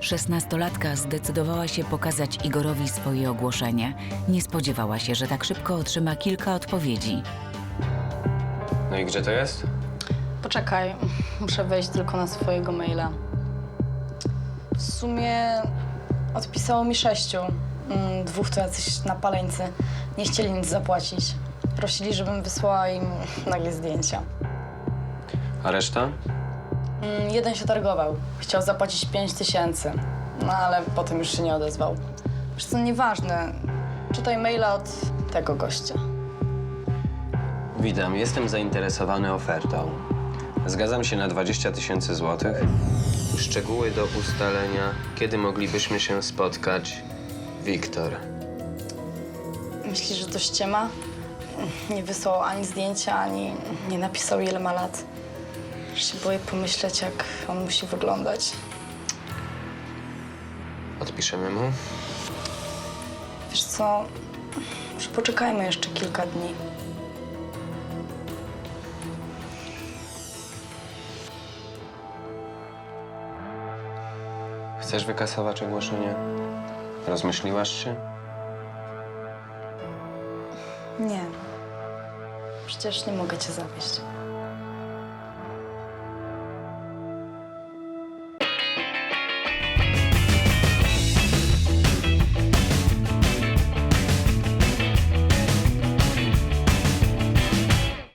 Szesnastolatka zdecydowała się pokazać Igorowi swoje ogłoszenie. Nie spodziewała się, że tak szybko otrzyma kilka odpowiedzi. No i gdzie to jest? Poczekaj, muszę wejść tylko na swojego maila. W sumie odpisało mi sześciu. Mm, Dwóch to jacyś napaleńcy. Nie chcieli nic zapłacić. Prosili, żebym wysłała im nagie zdjęcia. A reszta? Mm, Jeden się targował. Chciał zapłacić pięć tysięcy. No ale potem już się nie odezwał. Wiesz co, nieważne. Czytaj maila od tego gościa. Witam, jestem zainteresowany ofertą. Zgadzam się na 20 tysięcy złotych. Szczegóły do ustalenia, kiedy moglibyśmy się spotkać. Wiktor. Myślisz, że to ściema? Nie wysłał ani zdjęcia, ani nie napisał, ile ma lat. Aż się boję pomyśleć, jak on musi wyglądać. Odpiszemy mu. Wiesz co, może poczekajmy jeszcze kilka dni. Chcesz wykasować ogłoszenie? Rozmyśliłaś się? Nie. Przecież nie mogę cię zawieść.